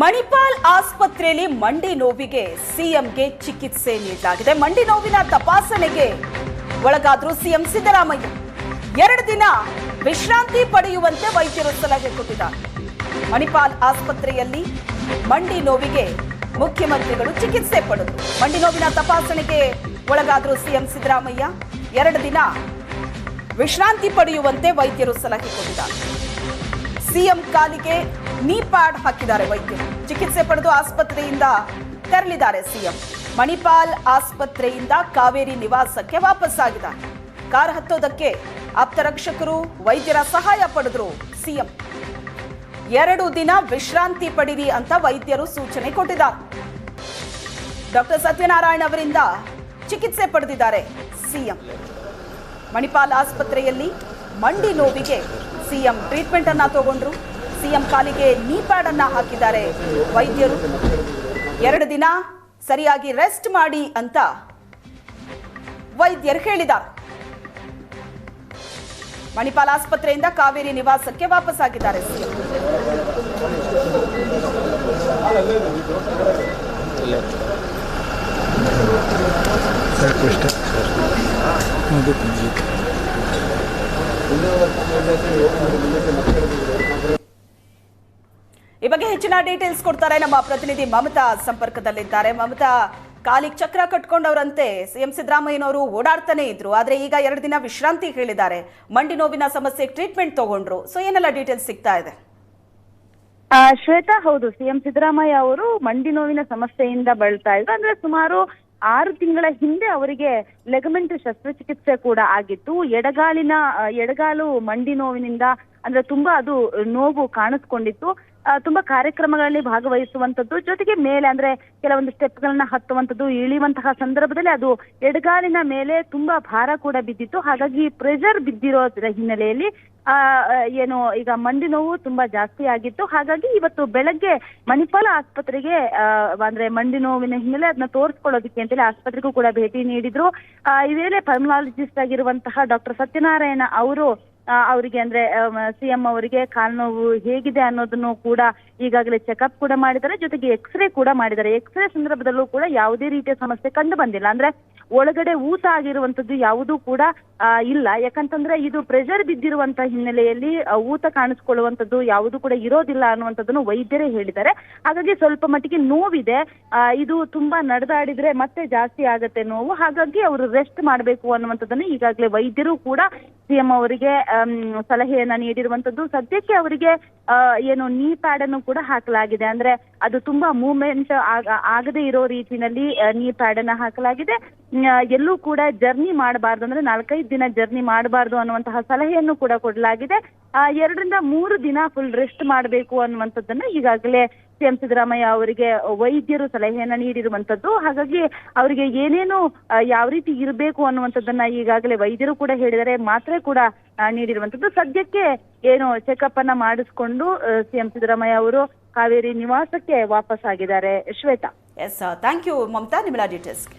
ಮಣಿಪಾಲ್ ಆಸ್ಪತ್ರೆಯಲ್ಲಿ ಮಂಡಿ ನೋವಿಗೆ ಸಿಎಂಗೆ ಚಿಕಿತ್ಸೆ ನೀಡಲಾಗಿದೆ. ಮಂಡಿ ನೋವಿನ ತಪಾಸಣೆಗೆ ಒಳಗಾದ್ರು ಸಿಎಂ ಸಿದ್ದರಾಮಯ್ಯ. ಎರಡು ದಿನ ವಿಶ್ರಾಂತಿ ಪಡೆಯುವಂತೆ ವೈದ್ಯರು ಸಲಹೆ ಕೊಟ್ಟಿದ್ದಾರೆ. ಮಣಿಪಾಲ್ ಆಸ್ಪತ್ರೆಯಲ್ಲಿ ಮಂಡಿ ನೋವಿಗೆ ಮುಖ್ಯಮಂತ್ರಿಗಳು ಚಿಕಿತ್ಸೆ ಪಡೆದರು. ಮಂಡಿ ನೋವಿನ ತಪಾಸಣೆಗೆ ಒಳಗಾದ್ರು ಸಿಎಂ ಸಿದ್ದರಾಮಯ್ಯ ಎರಡು ದಿನ ವಿಶ್ರಾಂತಿ ಪಡೆಯುವಂತೆ ವೈದ್ಯರು ಸಲಹೆ ಕೊಟ್ಟಿದ್ದಾರೆ. ಸಿಎಂ ಕಾಲಿಗೆ ನೀ ಪ್ಯಾಡ್ ಹಾಕಿದ್ದಾರೆ ವೈದ್ಯರು. ಚಿಕಿತ್ಸೆ ಪಡೆದು ಆಸ್ಪತ್ರೆಯಿಂದ ತೆರಳಿದ್ದಾರೆ ಸಿಎಂ. ಮಣಿಪಾಲ್ ಆಸ್ಪತ್ರೆಯಿಂದ ಕಾವೇರಿ ನಿವಾಸಕ್ಕೆ ವಾಪಸ್ಸಾಗಿದ್ದಾರೆ. ಕಾರ್ ಹತ್ತೋದಕ್ಕೆ ಆಪ್ತರಕ್ಷಕರು ವೈದ್ಯರ ಸಹಾಯ ಪಡೆದ್ರು ಸಿಎಂ. ಎರಡು ದಿನ ವಿಶ್ರಾಂತಿ ಪಡಿರಿ ಅಂತ ವೈದ್ಯರು ಸೂಚನೆ ಕೊಟ್ಟಿದ್ದಾರೆ. ಡಾಕ್ಟರ್ ಸತ್ಯನಾರಾಯಣ ಅವರಿಂದ ಚಿಕಿತ್ಸೆ ಪಡೆದಿದ್ದಾರೆ ಸಿಎಂ. ಮಣಿಪಾಲ್ ಆಸ್ಪತ್ರೆಯಲ್ಲಿ ಮಂಡಿ ನೋವಿಗೆ ಸಿಎಂ ಟ್ರೀಟ್ಮೆಂಟ್ ಅನ್ನ ತಗೊಂಡ್ರು. ಸಿಎಂ ಕಾಲಿಗೆ ನೀ ಪ್ಯಾಡ್ ಅನ್ನ ಹಾಕಿದ್ದಾರೆ ವೈದ್ಯರು. ಎರಡು ದಿನ ಸರಿಯಾಗಿ ರೆಸ್ಟ್ ಮಾಡಿ ಅಂತ ವೈದ್ಯರು ಹೇಳಿದ್ದಾರೆ. ಮಣಿಪಾಲ್ ಆಸ್ಪತ್ರೆಯಿಂದ ಕಾವೇರಿ ನಿವಾಸಕ್ಕೆ ವಾಪಸ್ಸಾಗಿದ್ದಾರೆ ಸಿಎಂ. ಸಾಕಷ್ಟು ಮುಗೀತು ಮುಗೀತು ಈ ಬಗ್ಗೆ ಹೆಚ್ಚಿನ ಡೀಟೇಲ್ಸ್ ಕೊಡ್ತಾರೆ ನಮ್ಮ ಪ್ರತಿನಿಧಿ ಮಮತಾ ಸಂಪರ್ಕದಲ್ಲಿದ್ದಾರೆ. ಮಮತಾ, ಕಾಲಿಗ್ ಚಕ್ರ ಕಟ್ಕೊಂಡವರಂತೆ ಸಿಎಂ ಸಿದ್ದರಾಮಯ್ಯನವರು ಓಡಾಡ್ತಾನೆ ಇದ್ರು. ಆದ್ರೆ ಈಗ ಎರಡು ದಿನ ವಿಶ್ರಾಂತಿ ಹೇಳಿದ್ದಾರೆ. ಮಂಡಿ ನೋವಿನ ಸಮಸ್ಯೆಗೆ ಟ್ರೀಟ್ಮೆಂಟ್ ತಗೊಂಡ್ರು. ಸೊ ಏನೆಲ್ಲ ಡೀಟೇಲ್ಸ್ ಸಿಗ್ತಾ ಇದೆ? ಶ್ವೇತಾ, ಹೌದು. ಸಿಎಂ ಸಿದ್ದರಾಮಯ್ಯ ಅವರು ಮಂಡಿ ನೋವಿನ ಸಮಸ್ಯೆಯಿಂದ ಬಳಲ್ತಾ ಇದ್ರು. ಅಂದ್ರೆ ಸುಮಾರು ಆರು ತಿಂಗಳ ಹಿಂದೆ ಅವರಿಗೆ ಲೆಗಮೆಂಟ್ ಶಸ್ತ್ರಚಿಕಿತ್ಸೆ ಕೂಡ ಆಗಿತ್ತು. ಎಡಗಾಲಿನ, ಎಡಗಾಲು ಮಂಡಿ ನೋವಿನಿಂದ ಅಂದ್ರೆ ತುಂಬಾ ಅದು ನೋವು ಕಾಣಿಸ್ಕೊಂಡಿತ್ತು. ತುಂಬಾ ಕಾರ್ಯಕ್ರಮಗಳಲ್ಲಿ ಭಾಗವಹಿಸುವಂತದ್ದು ಜೊತೆಗೆ ಮೇಲೆ ಅಂದ್ರೆ ಕೆಲವೊಂದು ಸ್ಟೆಪ್ಗಳನ್ನ ಹತ್ತುವಂತದ್ದು ಇಳಿಯುವಂತಹ ಸಂದರ್ಭದಲ್ಲಿ ಅದು ಎಡಗಾಲಿನ ಮೇಲೆ ತುಂಬಾ ಭಾರ ಕೂಡ ಬಿದ್ದಿತ್ತು. ಹಾಗಾಗಿ ಪ್ರೆಷರ್ ಬಿದ್ದಿರೋದ್ರ ಹಿನ್ನೆಲೆಯಲ್ಲಿ, ಆ, ಏನು ಈಗ ಮಂಡಿ ನೋವು ತುಂಬಾ ಜಾಸ್ತಿ ಆಗಿತ್ತು. ಹಾಗಾಗಿ ಇವತ್ತು ಬೆಳಗ್ಗೆ ಮಣಿಪಾಲ ಆಸ್ಪತ್ರೆಗೆ ಅಂದ್ರೆ ಮಂಡಿ ನೋವಿನ ಹಿನ್ನೆಲೆ ಅದನ್ನ ತೋರಿಸ್ಕೊಳ್ಳೋದಕ್ಕೆ ಅಂತೇಳಿ ಆಸ್ಪತ್ರೆಗೂ ಕೂಡ ಭೇಟಿ ನೀಡಿದ್ರು. ಈ ವೇಳೆ ಪಲ್ಮನಾಲಜಿಸ್ಟ್ ಆಗಿರುವಂತಹ ಡಾಕ್ಟರ್ ಸತ್ಯನಾರಾಯಣ ಅವರು ಅವರಿಗೆ ಅಂದ್ರೆ ಸಿಎಂ ಅವರಿಗೆ ಕಾಲು ನೋವು ಹೇಗಿದೆ ಅನ್ನೋದನ್ನು ಕೂಡ ಈಗಾಗಲೇ ಚೆಕಪ್ ಕೂಡ ಮಾಡಿದ್ದಾರೆ. ಜೊತೆಗೆ ಎಕ್ಸ್ರೇ ಕೂಡ ಮಾಡಿದ್ದಾರೆ. ಎಕ್ಸ್ರೇ ಸಂದರ್ಭದಲ್ಲೂ ಕೂಡ ಯಾವುದೇ ರೀತಿಯ ಸಮಸ್ಯೆ ಕಂಡು ಬಂದಿಲ್ಲ. ಅಂದ್ರೆ ಒಳಗಡೆ ಊತ ಆಗಿರುವಂತದ್ದು ಯಾವುದು ಕೂಡ ಇಲ್ಲ. ಯಾಕಂತಂದ್ರೆ ಇದು ಪ್ರೆಷರ್ ಬಿದ್ದಿರುವಂತ ಹಿನ್ನೆಲೆಯಲ್ಲಿ ಊತ ಕಾಣಿಸ್ಕೊಳ್ಳುವಂತದ್ದು ಯಾವುದು ಕೂಡ ಇರೋದಿಲ್ಲ ಅನ್ನುವಂಥದ್ದನ್ನು ವೈದ್ಯರೇ ಹೇಳಿದ್ದಾರೆ. ಹಾಗಾಗಿ ಸ್ವಲ್ಪ ಮಟ್ಟಿಗೆ ನೋವಿದೆ. ಇದು ತುಂಬಾ ನಡೆದಾಡಿದ್ರೆ ಮತ್ತೆ ಜಾಸ್ತಿ ಆಗತ್ತೆ ನೋವು. ಹಾಗಾಗಿ ಅವರು ರೆಸ್ಟ್ ಮಾಡಬೇಕು ಅನ್ನುವಂಥದ್ದನ್ನು ಈಗಾಗಲೇ ವೈದ್ಯರು ಕೂಡ ಸಿಎಂ ಅವರಿಗೆ ಸಲಹೆಯನ್ನ ನೀಡಿರುವಂತದ್ದು. ಸದ್ಯಕ್ಕೆ ಅವರಿಗೆ ಏನು ನೀ ಪ್ಯಾಡ್ ಅನ್ನು ಕೂಡ ಹಾಕಲಾಗಿದೆ. ಅಂದ್ರೆ ಅದು ತುಂಬಾ ಮೂವ್ಮೆಂಟ್ ಆಗದೆ ಇರೋ ರೀತಿನಲ್ಲಿ ನೀ ಪ್ಯಾಡ್ ಅನ್ನ ಹಾಕಲಾಗಿದೆ. ಎಲ್ಲೂ ಕೂಡ ಜರ್ನಿ ಮಾಡಬಾರ್ದು. ಅಂದ್ರೆ ನಾಲ್ಕೈದು ದಿನ ಜರ್ನಿ ಮಾಡಬಾರ್ದು ಅನ್ನುವಂತಹ ಸಲಹೆಯನ್ನು ಕೂಡ ಕೊಡಲಾಗಿದೆ. ಎರಡರಿಂದ ಮೂರು ದಿನ ಫುಲ್ ರೆಸ್ಟ್ ಮಾಡಬೇಕು ಅನ್ನುವಂಥದ್ದನ್ನ ಈಗಾಗಲೇ ಸಿಎಂ ಸಿದ್ದರಾಮಯ್ಯ ಅವರಿಗೆ ವೈದ್ಯರು ಸಲಹೆಯನ್ನ ನೀಡಿರುವಂತದ್ದು. ಹಾಗಾಗಿ ಅವರಿಗೆ ಏನೇನು ಯಾವ ರೀತಿ ಇರಬೇಕು ಅನ್ನುವಂಥದ್ದನ್ನ ಈಗಾಗಲೇ ವೈದ್ಯರು ಕೂಡ ಹೇಳಿದರೆ ಮಾತ್ರೆ ಕೂಡ ನೀಡಿರುವಂತದ್ದು. ಸದ್ಯಕ್ಕೆ ಏನು ಚೆಕಪ್ ಅನ್ನ ಮಾಡಿಸ್ಕೊಂಡು ಸಿಎಂ ಸಿದ್ದರಾಮಯ್ಯ ಅವರು ಕಾವೇರಿ ನಿವಾಸಕ್ಕೆ ವಾಪಸ್ ಆಗಿದ್ದಾರೆ Shweta yes thank you Mamata ನಿಮ್ಮೆಲ್ಲ ಡೀಟೇಲ್ಸ್ಗೆ